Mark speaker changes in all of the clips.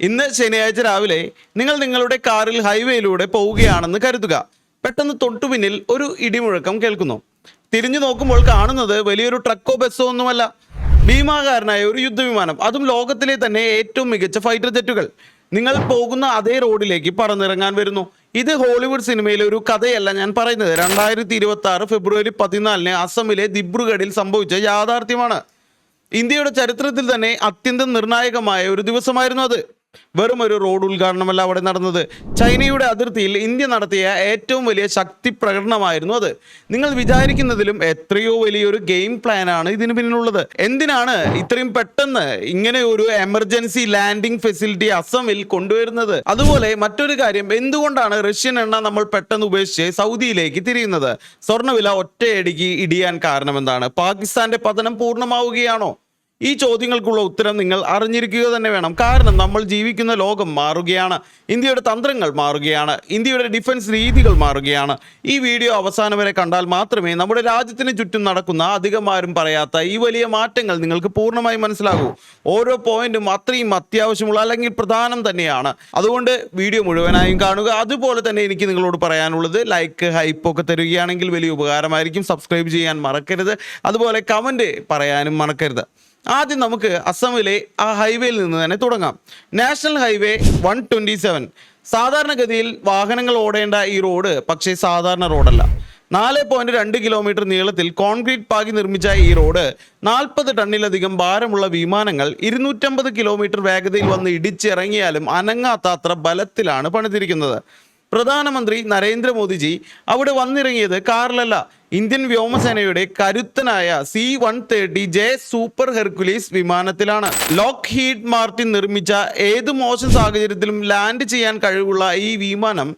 Speaker 1: ഇന്ന് ശനിയാഴ്ച രാവിലെ നിങ്ങൾ നിങ്ങളുടെ കാറിൽ ഹൈവേയിലൂടെ പോവുകയാണെന്ന് കരുതുക. പെട്ടെന്ന് തൊട്ടുപിന്നിൽ ഒരു ഇടിമുഴക്കം കേൾക്കുന്നു. തിരിഞ്ഞു നോക്കുമ്പോൾ കാണുന്നത് വലിയൊരു ട്രക്കോ ബസ്സോ ഒന്നുമല്ല. ഭീമാകാരനായ ഒരു യുദ്ധവിമാനം അതും ലോകത്തിലെ തന്നെ ഏറ്റവും മികച്ച ഫൈറ്റർ ജെറ്റുകൾ. നിങ്ങൾ പോകുന്ന അതേ റോഡിലേക്ക് പറന്നിറങ്ങാൻ വരുന്നു. ഇത് ഹോളിവുഡ് സിനിമയിലെ ഒരു കഥയല്ല ഞാൻ പറയുന്നത്. രണ്ടായിരത്തി ഇരുപത്തി ആറ് ഫെബ്രുവരി പതിനാലിന് അസമിലെ ദിബ്രുഗഡിൽ സംഭവിച്ച യാഥാർത്ഥ്യമാണ്. ഇന്ത്യയുടെ ചരിത്രത്തിൽ തന്നെ അത്യന്തം നിർണായകമായ ഒരു ദിവസമായിരുന്നു അത്. വെറും ഒരു റോഡ് ഉദ്ഘാടനമല്ല അവിടെ നടന്നത്. ചൈനയുടെ അതിർത്തിയിൽ ഇന്ത്യ നടത്തിയ ഏറ്റവും വലിയ ശക്തി പ്രകടനമായിരുന്നു അത്. നിങ്ങൾ വിചാരിക്കുന്നതിലും എത്രയോ വലിയൊരു ഗെയിം പ്ലാനാണ് ഇതിന് പിന്നിലുള്ളത്. എന്തിനാണ് ഇത്രയും പെട്ടെന്ന് ഇങ്ങനെ ഒരു എമർജൻസി ലാൻഡിംഗ് ഫെസിലിറ്റി അസമിൽ കൊണ്ടുവരുന്നത്? അതുപോലെ മറ്റൊരു കാര്യം എന്തുകൊണ്ടാണ് റഷ്യൻ എണ്ണ നമ്മൾ പെട്ടെന്ന് ഉപേക്ഷിച്ച് സൗദിയിലേക്ക് തിരിയുന്നത്? സ്വർണവില ഒറ്റയടിക്ക് ഇടിയാൻ കാരണം എന്താണ് പാകിസ്ഥാന്റെ പതനം പൂർണമാവുകയാണോ? ഈ ചോദ്യങ്ങൾക്കുള്ള ഉത്തരം നിങ്ങൾ അറിഞ്ഞിരിക്കുക തന്നെ വേണം. കാരണം നമ്മൾ ജീവിക്കുന്ന ലോകം മാറുകയാണ്. ഇന്ത്യയുടെ തന്ത്രങ്ങൾ മാറുകയാണ്. ഇന്ത്യയുടെ ഡിഫൻസ് രീതികൾ മാറുകയാണ്. ഈ വീഡിയോ അവസാനം വരെ കണ്ടാൽ മാത്രമേ നമ്മുടെ രാജ്യത്തിന് ചുറ്റും നടക്കുന്ന അധികമാരും പറയാത്ത ഈ വലിയ മാറ്റങ്ങൾ നിങ്ങൾക്ക് പൂർണമായി മനസ്സിലാകൂ. ഓരോ പോയിന്റും അത്രയും അത്യാവശ്യമുള്ള അല്ലെങ്കിൽ പ്രധാനം തന്നെയാണ്. അതുകൊണ്ട് വീഡിയോ മുഴുവനായും കാണുക. അതുപോലെ തന്നെ എനിക്ക് നിങ്ങളോട് പറയാനുള്ളത് ലൈക്ക് ഹൈപ്പ് ഒക്കെ തരികയാണെങ്കിൽ വലിയ ഉപകാരമായിരിക്കും. സബ്സ്ക്രൈബ് ചെയ്യാൻ മറക്കരുത്. അതുപോലെ കമന്റ് പറയാനും മറക്കരുത്. ആദ്യം നമുക്ക് അസമിലെ ആ ഹൈവേയിൽ നിന്ന് തന്നെ തുടങ്ങാം. National highway one twenty seven സാധാരണഗതിയിൽ വാഹനങ്ങൾ ഓടേണ്ട ഈ റോഡ് പക്ഷേ സാധാരണ റോഡല്ല നാല് പോയിന്റ് രണ്ട് കിലോമീറ്റർ നീളത്തിൽ കോൺക്രീറ്റ് പാകി നിർമ്മിച്ച ഈ റോഡ് നാൽപ്പത് ടണ്ണിലധികം ഭാരമുള്ള വിമാനങ്ങൾ ഇരുന്നൂറ്റമ്പത് കിലോമീറ്റർ വേഗതയിൽ വന്ന് ഇടിച്ചിറങ്ങിയാലും അനങ്ങാത്ത അത്ര ബലത്തിലാണ് പണിതിരിക്കുന്നത്. പ്രധാനമന്ത്രി നരേന്ദ്രമോദിജി അവിടെ വന്നിറങ്ങിയത് കാറിലല്ല ഇന്ത്യൻ വ്യോമസേനയുടെ കരുത്തനായ C one thirty J super Hercules വിമാനത്തിലാണ്. ലോക്ക് ഹീഡ് മാർട്ടിൻ നിർമ്മിച്ച ഏത് മോശം സാഹചര്യത്തിലും ലാൻഡ് ചെയ്യാൻ കഴിവുള്ള ഈ വിമാനം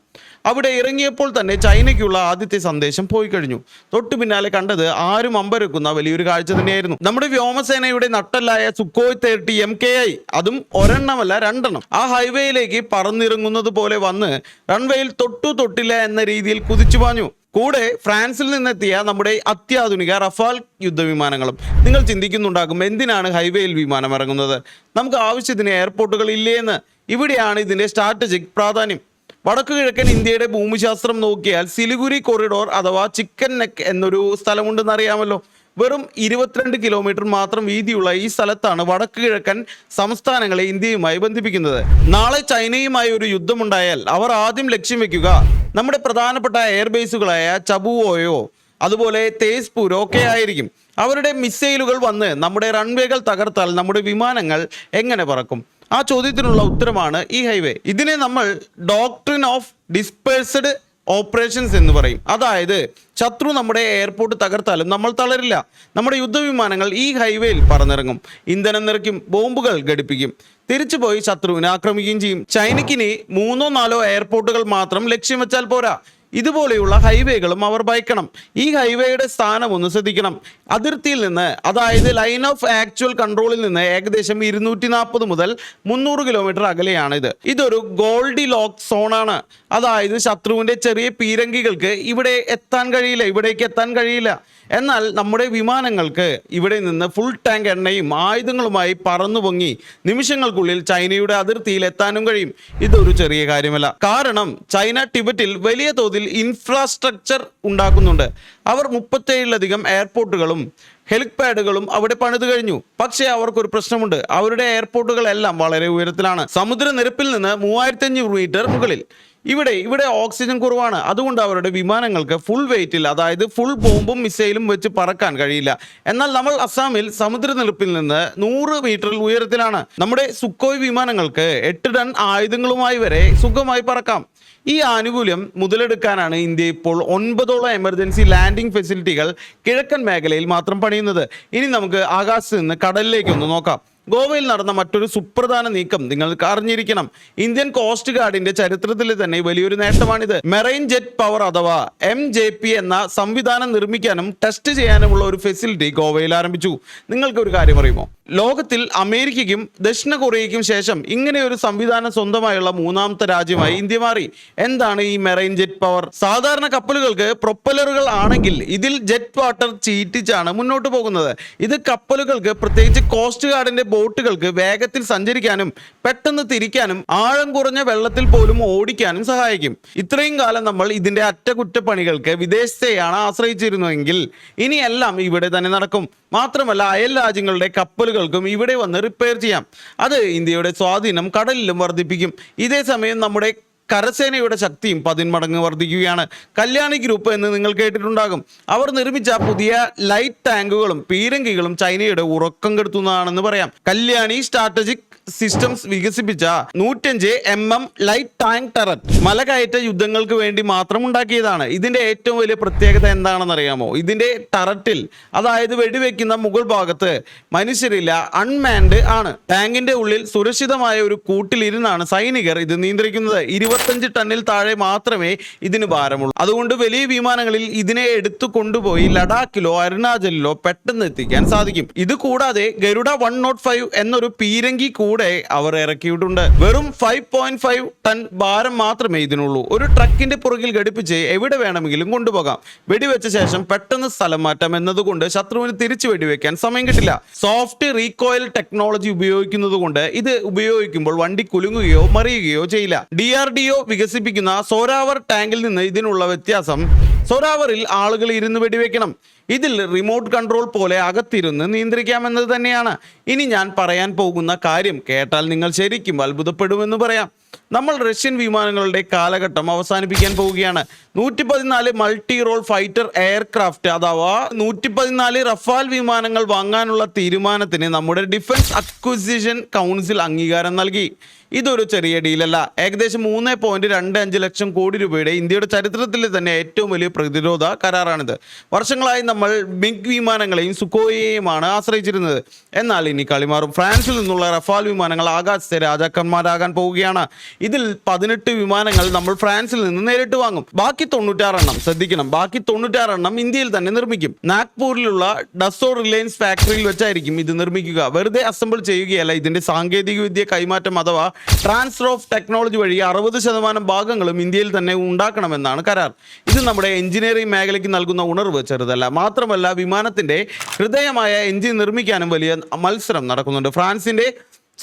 Speaker 1: അവിടെ ഇറങ്ങിയപ്പോൾ തന്നെ ചൈനയ്ക്കുള്ള ആദ്യത്തെ സന്ദേശം പോയി കഴിഞ്ഞു. തൊട്ടു പിന്നാലെ കണ്ടത് ആരും അമ്പരക്കുന്ന വലിയൊരു കാഴ്ച തന്നെയായിരുന്നു. നമ്മുടെ വ്യോമസേനയുടെ നട്ടല്ലായ Sukhoi thirty M K I അതും ഒരെണ്ണമല്ല രണ്ടെണ്ണം. ആ ഹൈവേയിലേക്ക് പറന്നിറങ്ങുന്നത് പോലെ വന്ന് റൺവേയിൽ തൊട്ടു തൊട്ടില്ല എന്ന രീതിയിൽ കുതിച്ചു പാഞ്ഞു. കൂടെ ഫ്രാൻസിൽ നിന്നെത്തിയ നമ്മുടെ അത്യാധുനിക റഫാൽ യുദ്ധവിമാനങ്ങളും. നിങ്ങൾ ചിന്തിക്കുന്നുണ്ടാകും എന്തിനാണ് ഹൈവേയിൽ വിമാനം ഇറങ്ങുന്നത്? നമുക്ക് ആവശ്യത്തിന് എയർപോർട്ടുകൾ ഇല്ലേ എന്ന്. ഇവിടെയാണ് ഇതിന്റെ സ്ട്രാറ്റജിക് പ്രാധാന്യം. വടക്കു കിഴക്കൻ ഇന്ത്യയുടെ ഭൂമിശാസ്ത്രം നോക്കിയാൽ സിലിഗുരി കൊറിഡോർ അഥവാ ചിക്കൻ നെക്ക് എന്നൊരു സ്ഥലമുണ്ടെന്ന് അറിയാമല്ലോ. വെറും ഇരുപത്തിരണ്ട് കിലോമീറ്റർ മാത്രം വീതിയുള്ള ഈ സ്ഥലത്താണ് വടക്കു കിഴക്കൻ സംസ്ഥാനങ്ങളെ ഇന്ത്യയുമായി ബന്ധിപ്പിക്കുന്നത്. നാളെ ചൈനയുമായി ഒരു യുദ്ധമുണ്ടായാൽ അവർ ആദ്യം ലക്ഷ്യം വെക്കുക. നമ്മുടെ പ്രധാനപ്പെട്ട എയർബേസുകളായ ചബുവോയോ അതുപോലെ തേസ്പൂരോ ഒക്കെ ആയിരിക്കും. അവരുടെ മിസൈലുകൾ വന്ന് നമ്മുടെ റൺവേകൾ തകർത്താൽ നമ്മുടെ വിമാനങ്ങൾ എങ്ങനെ പറക്കും? ആ ചോദ്യത്തിനുള്ള ഉത്തരമാണ് ഈ ഹൈവേ ഇതിനെ നമ്മൾ ഡോക്ട്രിൻ ഓഫ് ഡിസ്പേഴ്സഡ് ഓപ്പറേഷൻസ് എന്ന് പറയും. അതായത് ശത്രു നമ്മുടെ എയർപോർട്ട് തകർത്താലും നമ്മൾ തളരില്ല. നമ്മുടെ യുദ്ധവിമാനങ്ങൾ ഈ ഹൈവേയിൽ പറന്നിറങ്ങും. ഇന്ധനം നിറയ്ക്കും ബോംബുകൾ ഘടിപ്പിക്കും. തിരിച്ചുപോയി ശത്രുവിനെ ആക്രമിക്കുകയും ചെയ്യും. ചൈനയ്ക്കിനി മൂന്നോ നാലോ എയർപോർട്ടുകൾ മാത്രം ലക്ഷ്യം വെച്ചാൽ പോരാ. ഇതുപോലെയുള്ള ഹൈവേകളും അവർ ഭയക്കണം. ഈ ഹൈവേയുടെ സ്ഥാനം ഒന്ന് ശ്രദ്ധിക്കണം. അതിർത്തിയിൽ നിന്ന് അതായത് ലൈൻ ഓഫ് ആക്ച്വൽ കൺട്രോളിൽ നിന്ന് ഏകദേശം ഇരുന്നൂറ്റി നാൽപ്പത് മുതൽ മുന്നൂറ് കിലോമീറ്റർ അകലെയാണ് ഇത് ഇതൊരു ഗോൾഡി ലോക്ക് സോണാണ് അതായത് ശത്രുവിന്റെ ചെറിയ പീരങ്കികൾക്ക് ഇവിടെ എത്താൻ കഴിയില്ല ഇവിടേക്ക് എത്താൻ കഴിയില്ല. എന്നാൽ നമ്മുടെ വിമാനങ്ങൾക്ക് ഇവിടെ നിന്ന് ഫുൾ ടാങ്ക് എണ്ണയും ആയുധങ്ങളുമായി പറന്നു പൊങ്ങി നിമിഷങ്ങൾക്കുള്ളിൽ ചൈനയുടെ അതിർത്തിയിൽ എത്താനും കഴിയും. ഇതൊരു ചെറിയ കാര്യമല്ല. കാരണം ചൈന ടിബറ്റിൽ വലിയ തോതിൽ ഇൻഫ്രാസ്ട്രക്ചർ ഉണ്ടാക്കുന്നുണ്ട്. അവർ മുപ്പത്തേഴിലധികം എയർപോർട്ടുകളും ഹെലിപാഡുകളും അവിടെ പണിത് കഴിഞ്ഞു. പക്ഷേ അവർക്കൊരു പ്രശ്നമുണ്ട്. അവരുടെ എയർപോർട്ടുകളെല്ലാം വളരെ ഉയരത്തിലാണ്. സമുദ്രനിരപ്പിൽ നിന്ന് മൂവായിരത്തി മീറ്റർ മുകളിൽ. ഇവിടെ ഇവിടെ ഓക്സിജൻ കുറവാണ്. അതുകൊണ്ട് അവരുടെ വിമാനങ്ങൾക്ക് ഫുൾ വെയിറ്റിൽ അതായത് ഫുൾ ബോംബും മിസൈലും വെച്ച് പറക്കാൻ കഴിയില്ല. എന്നാൽ നമ്മൾ അസ്സാമിൽ സമുദ്രനിരപ്പിൽ നിന്ന് നൂറ് മീറ്ററിൽ ഉയരത്തിലാണ്. നമ്മുടെ സുക്കോയ് വിമാനങ്ങൾക്ക് എട്ട് ടൺ ആയുധങ്ങളുമായി വരെ സുഖമായി പറക്കാം. ഈ ആനുകൂല്യം മുതലെടുക്കാനാണ് ഇന്ത്യ ഇപ്പോൾ ഒൻപതോളം എമർജൻസി ലാൻഡിംഗ് ഫെസിലിറ്റികൾ കിഴക്കൻ മേഖലയിൽ മാത്രം പണിയുന്നത്. ഇനി നമുക്ക് ആകാശത്ത് നിന്ന് കടലിലേക്ക് ഒന്ന് നോക്കാം. ഗോവയിൽ നടന്ന മറ്റൊരു സുപ്രധാന നീക്കം നിങ്ങൾക്ക് അറിഞ്ഞിരിക്കണം. ഇന്ത്യൻ കോസ്റ്റ് ഗാർഡിന്റെ ചരിത്രത്തിൽ തന്നെ വലിയൊരു നേട്ടമാണിത്. മെറൈൻ ജെറ്റ് പവർ അഥവാ എം ജെ പി എന്ന സംവിധാനം നിർമ്മിക്കാനും ടെസ്റ്റ് ചെയ്യാനുമുള്ള ഒരു ഫെസിലിറ്റി ഗോവയിൽ ആരംഭിച്ചു. നിങ്ങൾക്ക് ഒരു കാര്യം അറിയുമോ? ലോകത്തിൽ അമേരിക്കയ്ക്കും ദക്ഷിണ കൊറിയയ്ക്കും ശേഷം ഇങ്ങനെ ഒരു സംവിധാനം സ്വന്തമായുള്ള മൂന്നാമത്തെ രാജ്യമായി ഇന്ത്യ മാറി. എന്താണ് ഈ മെറൈൻ ജെറ്റ് പവർ സാധാരണ കപ്പലുകൾക്ക് പ്രൊപ്പലറുകൾ ആണെങ്കിൽ ഇതിൽ ജെറ്റ് വാട്ടർ ചീറ്റിച്ചാണ് മുന്നോട്ട് പോകുന്നത്. ഇത് കപ്പലുകൾക്ക് പ്രത്യേകിച്ച് കോസ്റ്റ് ഗാർഡിന്റെ ബോട്ടുകൾക്ക് വേഗത്തിൽ സഞ്ചരിക്കാനും പെട്ടെന്ന് തിരിക്കാനും ആഴം കുറഞ്ഞ വെള്ളത്തിൽ പോലും ഓടിക്കാനും സഹായിക്കും. ഇത്രയും കാലം നമ്മൾ ഇതിന്റെ അറ്റകുറ്റപ്പണികൾക്ക് വിദേശത്തെയാണ് ആശ്രയിച്ചിരുന്നുവെങ്കിൽ ഇനിയെല്ലാം ഇവിടെ തന്നെ നടക്കും. മാത്രമല്ല അയൽ രാജ്യങ്ങളുടെ കപ്പലുകൾക്കും ഇവിടെ വന്ന് റിപ്പയർ ചെയ്യാം. അത് ഇന്ത്യയുടെ സ്വാധീനം കടലിലും വർദ്ധിപ്പിക്കും. ഇതേ സമയം നമ്മുടെ കരസേനയുടെ ശക്തിയും പതിന്മടങ്ങ് വർദ്ധിക്കുകയാണ്. കല്യാണി ഗ്രൂപ്പ് എന്ന് നിങ്ങൾ കേട്ടിട്ടുണ്ടാകും. അവർ നിർമ്മിച്ച പുതിയ ലൈറ്റ് ടാങ്കുകളും പീരങ്കികളും ചൈനയുടെ ഉറക്കം കെടുത്തുന്നതാണെന്ന് പറയാം. കല്യാണി സ്ട്രാറ്റജിക് സിസ്റ്റംസ് വികസിപ്പിച്ച നൂറ്റഞ്ച് M M light tank turret മലകയറ്റ യുദ്ധങ്ങൾക്ക് വേണ്ടി മാത്രം ഉണ്ടാക്കിയതാണ്. ഇതിന്റെ ഏറ്റവും വലിയ പ്രത്യേകത എന്താണെന്ന് അറിയാമോ? ഇതിന്റെ ടററ്റിൽ അതായത് വെടിവെക്കുന്ന മുകൾ ഭാഗത്ത് മനുഷ്യരില്ല അൺമാൻഡ് ആണ്. ടാങ്കിന്റെ ഉള്ളിൽ സുരക്ഷിതമായ ഒരു കൂട്ടിലിരുന്നാണ് സൈനികർ ഇത് നിയന്ത്രിക്കുന്നത്. ഇരുപത്തഞ്ച് ടണ്ണിൽ താഴെ മാത്രമേ ഇതിന് ഭാരമുള്ളൂ. അതുകൊണ്ട് വലിയ വിമാനങ്ങളിൽ ഇതിനെ എടുത്തു കൊണ്ടുപോയി ലഡാക്കിലോ അരുണാചലിലോ പെട്ടെന്ന് എത്തിക്കാൻ സാധിക്കും. ഇത് കൂടാതെ ഗരുഡ വൺ നോട്ട് ഫൈവ് എന്നൊരു പീരങ്കി കൂടെ അവർ ഇറക്കിയിട്ടുണ്ട്. വെറും ഫൈവ് പോയിന്റ് ഫൈവ് ടൺ ഭാരം മാത്രമേ ഇതിനുള്ളൂ. ഒരു ട്രക്കിന്റെ പുറകിൽ ഘടിപ്പിച്ച് എവിടെ വേണമെങ്കിലും കൊണ്ടുപോകാം. വെടിവെച്ച ശേഷം പെട്ടെന്ന് സ്ഥലം മാറ്റാം എന്നതുകൊണ്ട് ശത്രുവിന് തിരിച്ചു വെടിവെക്കാൻ സമയം കിട്ടില്ല. സോഫ്റ്റ് റീകോയിൽ ടെക്നോളജി ഉപയോഗിക്കുന്നത് കൊണ്ട് ഇത് ഉപയോഗിക്കുമ്പോൾ വണ്ടി കുലുങ്ങുകയോ മറിയുകയോ ചെയ്യില്ല. ഡി ആർ ഡി ഒ വികസിപ്പിക്കുന്ന സോരാവർ ടാങ്കിൽ നിന്ന് ഇതിനുള്ള വ്യത്യാസം. സോരാവറിൽ ആളുകൾ ഇരുന്ന് വെടിവെക്കണം. ഇതിൽ റിമോട്ട് കൺട്രോൾ പോലെ അകത്തിരുന്ന് നിയന്ത്രിക്കാമെന്നത് തന്നെയാണ്. ഇനി ഞാൻ പറയാൻ പോകുന്ന കാര്യം കേട്ടാൽ നിങ്ങൾ ശരിക്കും അത്ഭുതപ്പെടുമെന്ന് പറയാം. നമ്മൾ റഷ്യൻ വിമാനങ്ങളുടെ കാലഘട്ടം അവസാനിപ്പിക്കാൻ പോവുകയാണ്. നൂറ്റി പതിനാല് മൾട്ടി റോൾ ഫൈറ്റർ എയർക്രാഫ്റ്റ് അഥവാ നൂറ്റി പതിനാല് റഫാൽ വിമാനങ്ങൾ വാങ്ങാനുള്ള തീരുമാനത്തിന് നമ്മുടെ ഡിഫൻസ് അക്വിസിഷൻ കൗൺസിൽ അംഗീകാരം നൽകി. ഇതൊരു ചെറിയ ഡീലല്ല. ഏകദേശം മൂന്ന് പോയിന്റ് രണ്ട് അഞ്ച് ലക്ഷം കോടി രൂപയുടെ ഇന്ത്യയുടെ ചരിത്രത്തിലെ തന്നെ ഏറ്റവും വലിയ പ്രതിരോധ കരാറാണിത്. വർഷങ്ങളായി നമ്മൾ മിഗ് വിമാനങ്ങളെയും സുക്കോയെയുമാണ് ആശ്രയിച്ചിരുന്നത്. എന്നാൽ ഇനി കളിമാറും ഫ്രാൻസിൽ നിന്നുള്ള റഫാൽ വിമാനങ്ങൾ ആകാശത്തെ രാജാക്കന്മാരാകാൻ പോവുകയാണ്. ഇതിൽ പതിനെട്ട് വിമാനങ്ങൾ നമ്മൾ ഫ്രാൻസിൽ നിന്ന് നേരിട്ട് വാങ്ങും. ബാക്കി തൊണ്ണൂറ്റാറെണ്ണം ശ്രദ്ധിക്കണം ബാക്കി തൊണ്ണൂറ്റാറെണ്ണം ഇന്ത്യയിൽ തന്നെ നിർമ്മിക്കും. നാഗ്പൂരിലുള്ള ഡസോ റിലയൻസ് ഫാക്ടറിയിൽ വെച്ചായിരിക്കും ഇത് നിർമ്മിക്കുക. വെറുതെ അസംബിൾ ചെയ്യുകയല്ല ഇതിന്റെ സാങ്കേതിക വിദ്യ കൈമാറ്റം അഥവാ ട്രാൻസ്ഫർ ഓഫ് ടെക്നോളജി വഴി അറുപത് ശതമാനം ഭാഗങ്ങളും ഇന്ത്യയിൽ തന്നെ ഉണ്ടാക്കണമെന്നാണ് കരാർ. ഇത് നമ്മുടെ എഞ്ചിനീയറിംഗ് മേഖലയ്ക്ക് നൽകുന്ന ഉണർവ് ചെറുതല്ല. മാത്രമല്ല വിമാനത്തിന്റെ ഹൃദയമായ എഞ്ചിൻ നിർമ്മിക്കാനും വലിയ മത്സരം നടക്കുന്നുണ്ട്. ഫ്രാൻസിന്റെ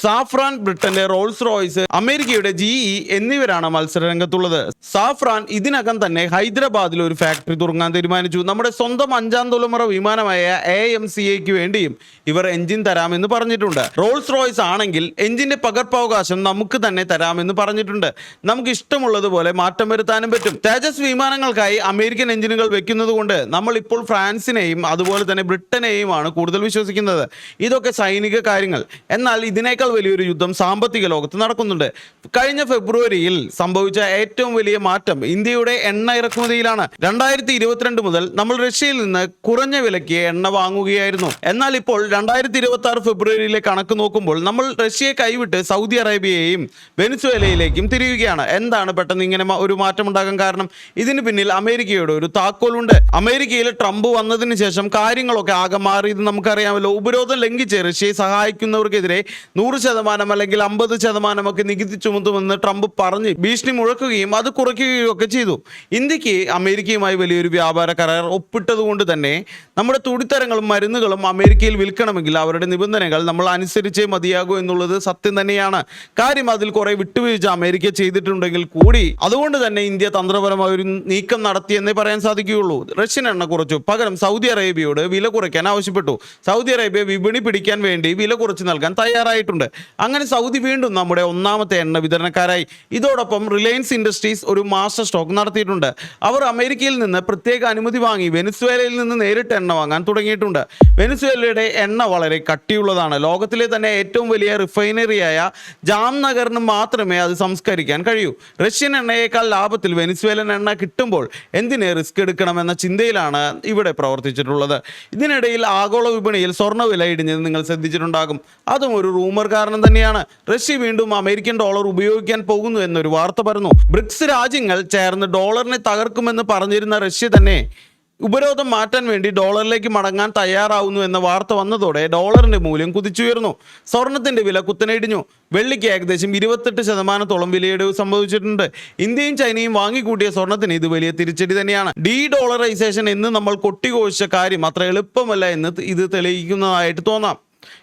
Speaker 1: സാഫ്രാൻ ബ്രിട്ടന്റെ റോൾസ് റോയ്സ് അമേരിക്കയുടെ ജിഇ എന്നിവരാണ് മത്സര രംഗത്തുള്ളത് സാഫ്രാൻ ഇതിനകം തന്നെ ഹൈദരാബാദിൽ ഒരു ഫാക്ടറി തുടങ്ങാൻ തീരുമാനിച്ചു. നമ്മുടെ സ്വന്തം അഞ്ചാം തലമുറ വിമാനമായ എ എം സി എക്ക് വേണ്ടിയും ഇവർ എഞ്ചിൻ തരാമെന്ന് പറഞ്ഞിട്ടുണ്ട്. റോൾസ് റോയ്സ് ആണെങ്കിൽ എഞ്ചിന്റെ പകർപ്പവകാശം നമുക്ക് തന്നെ തരാമെന്ന് പറഞ്ഞിട്ടുണ്ട്. നമുക്ക് ഇഷ്ടമുള്ളതുപോലെ മാറ്റം വരുത്താനും പറ്റും. തേജസ് വിമാനങ്ങൾക്കായി അമേരിക്കൻ എഞ്ചിനുകൾ വെക്കുന്നത് കൊണ്ട് നമ്മൾ ഇപ്പോൾ ഫ്രാൻസിനെയും അതുപോലെ തന്നെ ബ്രിട്ടനെയുമാണ് കൂടുതൽ വിശ്വസിക്കുന്നത്. ഇതൊക്കെ സൈനിക കാര്യങ്ങൾ. എന്നാൽ ഇതിനേക്കാൾ വലിയൊരു യുദ്ധം സാമ്പത്തിക ലോകത്ത് നടക്കുന്നുണ്ട്. കഴിഞ്ഞ ഫെബ്രുവരിയിൽ സംഭവിച്ച ഏറ്റവും വലിയ മാറ്റം ഇന്ത്യയുടെ എണ്ണ ഇറക്കുമതിയിലാണ്. രണ്ടായിരത്തി ഇരുപത്തിരണ്ട് മുതൽ നമ്മൾ റഷ്യയിൽ നിന്ന് കുറഞ്ഞ വിലയ്ക്ക് എണ്ണ വാങ്ങുകയായിരുന്നു. എന്നാൽ ഇപ്പോൾ രണ്ടായിരത്തി ഇരുപത്തി ആറ് ഫെബ്രുവരിയിലെ കണക്ക് നോക്കുമ്പോൾ നമ്മൾ റഷ്യയെ കൈവിട്ട് സൗദി അറേബ്യയെയും വെനിസ്വേലയിലേക്കും തിരിയുകയാണ്. എന്താണ് പെട്ടെന്ന് ഇങ്ങനെ ഒരു മാറ്റം ഉണ്ടാകാൻ കാരണം? ഇതിന് പിന്നിൽ അമേരിക്കയുടെ ഒരു താക്കോലുണ്ട്. അമേരിക്കയിൽ ട്രംപ് വന്നതിന് ശേഷം കാര്യങ്ങളൊക്കെ ആകെ മാറിയത് നമുക്കറിയാമല്ലോ. ഉപരോധം ലംഘിച്ച് റഷ്യയെ സഹായിക്കുന്നവർക്കെതിരെ നൂറ് ശതമാനം അല്ലെങ്കിൽ അമ്പത് ശതമാനമൊക്കെ നികുതി ചുമത്തുമെന്ന് ട്രംപ് പറഞ്ഞ് ഭീഷണി മുഴക്കുകയും അത് കുറയ്ക്കുകയും ഒക്കെ ചെയ്തു. ഇന്ത്യയ്ക്ക് അമേരിക്കയുമായി വലിയൊരു വ്യാപാര കരാർ ഒപ്പിട്ടതുകൊണ്ട് തന്നെ നമ്മുടെ തുടിത്തരങ്ങളും മരുന്നുകളും അമേരിക്കയിൽ വിൽക്കണമെങ്കിൽ അവരുടെ നിബന്ധനകൾ നമ്മൾ അനുസരിച്ചേ മതിയാകൂ എന്നുള്ളത് സത്യം തന്നെയാണ്. കാര്യം അതിൽ കുറെ വിട്ടുവീഴ്ച അമേരിക്ക ചെയ്തിട്ടുണ്ടെങ്കിൽ കൂടി അതുകൊണ്ട് തന്നെ ഇന്ത്യ തന്ത്രപരമായ ഒരു നീക്കം നടത്തിയെന്നേ പറയാൻ സാധിക്കുകയുള്ളൂ. റഷ്യൻ എണ്ണ കുറച്ചു. പകരം സൗദി അറേബ്യയോട് വില കുറയ്ക്കാൻ ആവശ്യപ്പെട്ടു. സൗദി അറേബ്യ വിപണി പിടിക്കാൻ വേണ്ടി വില കുറച്ച് നൽകാൻ തയ്യാറായിട്ടുണ്ട്. അങ്ങനെ സൗദി വീണ്ടും നമ്മുടെ ഒന്നാമത്തെ എണ്ണ വിതരണക്കാരായി. ഇതോടൊപ്പം റിലയൻസ് ഇൻഡസ്ട്രീസ് ഒരു മാസ്റ്റർ സ്റ്റോക്ക് നടത്തിയിട്ടുണ്ട്. അവർ അമേരിക്കയിൽ നിന്ന് പ്രത്യേക അനുമതി വാങ്ങി വെനസ്വേലയിൽ നിന്ന് നേരിട്ട് എണ്ണ വാങ്ങാൻ തുടങ്ങിയിട്ടുണ്ട്. വെനസ്വേലയുടെ എണ്ണ വളരെ കട്ടിയുള്ളതാണ്. ലോകത്തിലെ തന്നെ ഏറ്റവും വലിയ റിഫൈനറിയായ ജാംനഗറിന് മാത്രമേ അത് സംസ്കരിക്കാൻ കഴിയൂ. റഷ്യൻ എണ്ണയേക്കാൾ ലാഭത്തിൽ വെനസ്വേലൻ എണ്ണ കിട്ടുമ്പോൾ എന്തിനെ റിസ്ക് എടുക്കണമെന്ന ചിന്തയിലാണ് ഇവിടെ പ്രവർത്തിച്ചിട്ടുള്ളത്. ഇതിനിടയിൽ ആഗോള വിപണിയിൽ സ്വർണ വില ഇടിഞ്ഞത് നിങ്ങൾ ശ്രദ്ധിച്ചിട്ടുണ്ടാകും. അതും ഒരു റൂമർ കാരണം തന്നെയാണ്. റഷ്യ വീണ്ടും അമേരിക്കൻ ഡോളർ ഉപയോഗിക്കാൻ പോകുന്നു എന്നൊരു വാർത്ത പറഞ്ഞു ബ്രിക്സ് രാജ്യങ്ങൾ ചേർന്ന് ഡോളറിനെ തകർക്കുമെന്ന് പറഞ്ഞിരുന്ന റഷ്യ തന്നെ ഉപരോധം മാറ്റാൻ വേണ്ടി ഡോളറിലേക്ക് മടങ്ങാൻ തയ്യാറാവുന്നു എന്ന വാർത്ത വന്നതോടെ ഡോളറിന്റെ മൂല്യം കുതിച്ചുയർന്നു. സ്വർണത്തിന്റെ വില കുത്തനെയിടിഞ്ഞു വെള്ളിക്ക് ഏകദേശം ഇരുപത്തെട്ട് ശതമാനത്തോളം വിലയിടിവ് സംഭവിച്ചിട്ടുണ്ട്. ഇന്ത്യയും ചൈനയും വാങ്ങിക്കൂട്ടിയ സ്വർണത്തിന് ഇത് വലിയ തിരിച്ചടി തന്നെയാണ്. ഡി ഡോളറൈസേഷൻ എന്ന് നമ്മൾ കൊട്ടിഘോഷിച്ച കാര്യം അത്ര എളുപ്പമല്ല എന്ന് ഇത് തെളിയിക്കുന്നതായിട്ട് തോന്നാം.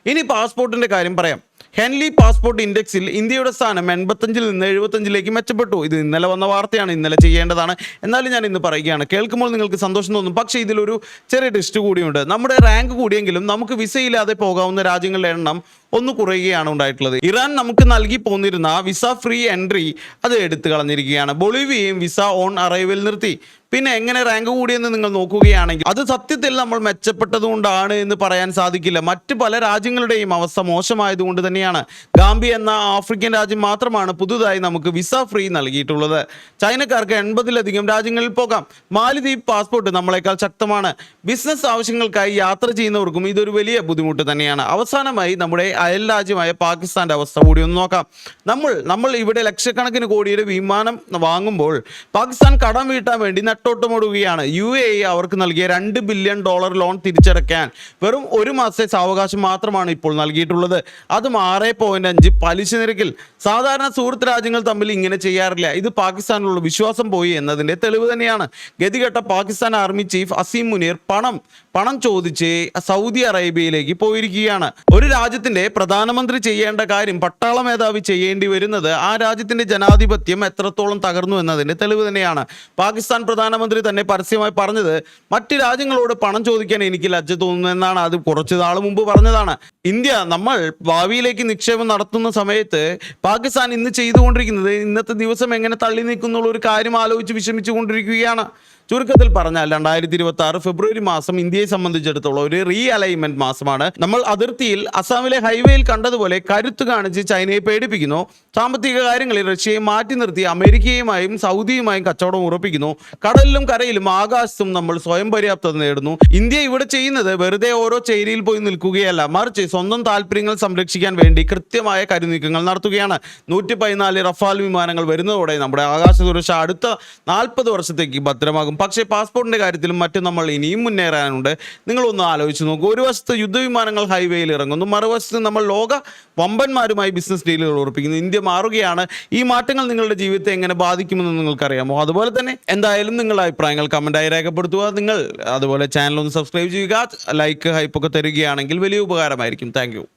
Speaker 1: ഇനി പാസ്പോർട്ടിന്റെ കാര്യം പറയാം. ഹെൻലി പാസ്പോർട്ട് ഇൻഡെക്സിൽ ഇന്ത്യയുടെ സ്ഥാനം എൺപത്തഞ്ചിൽ നിന്ന് എഴുപത്തഞ്ചിലേക്ക് മെച്ചപ്പെട്ടു. ഇത് ഇന്നലെ വന്ന വാർത്തയാണ് ഇന്നലെ ചെയ്യേണ്ടതാണ്. എന്നാലും ഞാൻ ഇന്ന് പറയുകയാണ് കേൾക്കുമ്പോൾ നിങ്ങൾക്ക് സന്തോഷം തോന്നും. പക്ഷേ ഇതിലൊരു ചെറിയ ടെസ്റ്റ് കൂടിയുണ്ട്. നമ്മുടെ റാങ്ക് കൂടിയെങ്കിലും നമുക്ക് വിസയില്ലാതെ പോകാവുന്ന രാജ്യങ്ങളുടെ എണ്ണം ഒന്ന് കുറയുകയാണ് ഉണ്ടായിട്ടുള്ളത്. ഇറാൻ നമുക്ക് നൽകി പോന്നിരുന്ന വിസ ഫ്രീ എൻട്രി അത് എടുത്തു കളഞ്ഞിരിക്കുകയാണ്. ബൊളിവിയയും വിസ ഓൺ അറൈവൽ നിർത്തി. പിന്നെ എങ്ങനെ റാങ്ക് കൂടിയെന്ന് നിങ്ങൾ നോക്കുകയാണെങ്കിൽ അത് സത്യത്തിൽ നമ്മൾ മെച്ചപ്പെട്ടതുകൊണ്ടാണ് എന്ന് പറയാൻ സാധിക്കില്ല. മറ്റ് പല രാജ്യങ്ങളുടെയും അവസ്ഥ മോശമായതുകൊണ്ട് തന്നെയാണ്. ഗാംബി എന്ന ആഫ്രിക്കൻ രാജ്യം മാത്രമാണ് പുതുതായി നമുക്ക് വിസ ഫ്രീ നൽകിയിട്ടുള്ളത്. ചൈനക്കാർക്ക് എൺപതിലധികം രാജ്യങ്ങളിൽ പോകാം. മാലിദ്വീപ് പാസ്പോർട്ട് നമ്മളെക്കാൾ ശക്തമാണ്. ബിസിനസ് ആവശ്യങ്ങൾക്കായി യാത്ര ചെയ്യുന്നവർക്കും ഇതൊരു വലിയ ബുദ്ധിമുട്ട് തന്നെയാണ്. അവസാനമായി നമ്മുടെ അയൽ രാജ്യമായ പാകിസ്ഥാന്റെ അവസ്ഥ കൂടി ഒന്ന് നോക്കാം. നമ്മൾ നമ്മൾ ഇവിടെ ലക്ഷക്കണക്കിന് കോടിയുടെ വിമാനം വാങ്ങുമ്പോൾ പാകിസ്ഥാൻ കടം വീട്ടാൻ വേണ്ടി നെട്ടോട്ടമോടുകയാണ് യു എ അവർക്ക് നൽകിയ രണ്ട് ബില്യൺ ഡോളർ ലോൺ തിരിച്ചടയ്ക്കാൻ വെറും ഒരു മാസത്തെ സാവകാശം മാത്രമാണ് ഇപ്പോൾ നൽകിയിട്ടുള്ളത്. അതും ആറ് പോയിന്റ് അഞ്ച് പലിശ നിരക്കിൽ. സാധാരണ സുഹൃത്ത് രാജ്യങ്ങൾ തമ്മിൽ ഇങ്ങനെ ചെയ്യാറില്ല. ഇത് പാകിസ്ഥാനിലുള്ള വിശ്വാസം പോയി എന്നതിന്റെ തെളിവ് തന്നെയാണ്. ഗതികെട്ട പാകിസ്ഥാൻ ആർമി ചീഫ് അസീം മുനീർ പണം പണം ചോദിച്ച് സൗദി അറേബ്യയിലേക്ക് പോയിരിക്കുകയാണ്. ഒരു രാജ്യത്തിന്റെ പ്രധാനമന്ത്രി ചെയ്യേണ്ട കാര്യം പട്ടാള മേധാവി ചെയ്യേണ്ടി വരുന്നത് ആ രാജ്യത്തിന്റെ ജനാധിപത്യം എത്രത്തോളം തകർന്നു എന്നതിന്റെ തെളിവ് തന്നെയാണ്. പാകിസ്ഥാൻ പ്രധാനമന്ത്രി തന്നെ പരസ്യമായി പറഞ്ഞത് മറ്റ് രാജ്യങ്ങളോട് പണം ചോദിക്കാൻ എനിക്ക് ലജ്ജ തോന്നുന്നു എന്നാണ്. അത് കുറച്ച് നാൾ മുമ്പ് പറഞ്ഞതാണ്. ഇന്ത്യ നമ്മൾ ഭാവിയിലേക്ക് നിക്ഷേപം നടത്തുന്ന സമയത്ത് പാകിസ്ഥാൻ ഇന്ന് ചെയ്തുകൊണ്ടിരിക്കുന്നത് ഇന്നത്തെ ദിവസം എങ്ങനെ തള്ളി നീക്കുന്നുള്ള ഒരു കാര്യം ആലോചിച്ച് വിഷമിച്ചു കൊണ്ടിരിക്കുകയാണ് ചുരുക്കത്തിൽ പറഞ്ഞാൽ രണ്ടായിരത്തി ഇരുപത്തി ആറ് ഫെബ്രുവരി മാസം ഇന്ത്യയെ സംബന്ധിച്ചിടത്തോളം ഒരു റീ അലൈൻമെന്റ് മാസമാണ്. നമ്മൾ അതിർത്തിയിൽ അസാമിലെ ഹൈവേയിൽ കണ്ടതുപോലെ കരുത്ത് കാണിച്ച് ചൈനയെ പേടിപ്പിക്കുന്നു. സാമ്പത്തിക കാര്യങ്ങളിൽ റഷ്യയെ മാറ്റി നിർത്തി അമേരിക്കയുമായും സൗദിയുമായും കച്ചവടം ഉറപ്പിക്കുന്നു. കടലിലും കരയിലും ആകാശത്തും നമ്മൾ സ്വയം പര്യാപ്തത നേടുന്നു. ഇന്ത്യ ഇവിടെ ചെയ്യുന്നത് വെറുതെ ഓരോ ചേരിയിൽ പോയി നിൽക്കുകയല്ല. മറിച്ച് സ്വന്തം താല്പര്യങ്ങൾ സംരക്ഷിക്കാൻ വേണ്ടി കൃത്യമായ കരുനീക്കങ്ങൾ നടത്തുകയാണ്. നൂറ്റി പതിനാല് റഫാൽ വിമാനങ്ങൾ വരുന്നതോടെ നമ്മുടെ ആകാശ സുരക്ഷ അടുത്ത നാൽപ്പത് വർഷത്തേക്ക് ഭദ്രമാകും. പക്ഷേ പാസ്പോർട്ടിന്റെ കാര്യത്തിലും മറ്റും നമ്മൾ ഇനിയും മുന്നേറാനുണ്ട്. നിങ്ങളൊന്ന് ആലോചിച്ച് നോക്കൂ. ഒരു വശത്ത് യുദ്ധവിമാനങ്ങൾ ഹൈവേയിൽ ഇറങ്ങുന്നു. മറുവശത്ത് നമ്മൾ ലോക വമ്പന്മാരുമായി ബിസിനസ് ഡീലുകൾ ഉറപ്പിക്കുന്നു. ഇന്ത്യ മാറുകയാണ്. ഈ മാറ്റങ്ങൾ നിങ്ങളുടെ ജീവിതത്തെ എങ്ങനെ ബാധിക്കുമെന്ന് നിങ്ങൾക്കറിയാമോ? അതുപോലെ തന്നെ എന്തായാലും നിങ്ങളുടെ അഭിപ്രായങ്ങൾ കമന്റായി രേഖപ്പെടുത്തുക. നിങ്ങൾ അതുപോലെ ചാനൽ ഒന്ന് സബ്സ്ക്രൈബ് ചെയ്യുക. ലൈക്ക് ഹൈപ്പൊക്കെ തരികയാണെങ്കിൽ വലിയ ഉപകാരമായിരിക്കും. താങ്ക്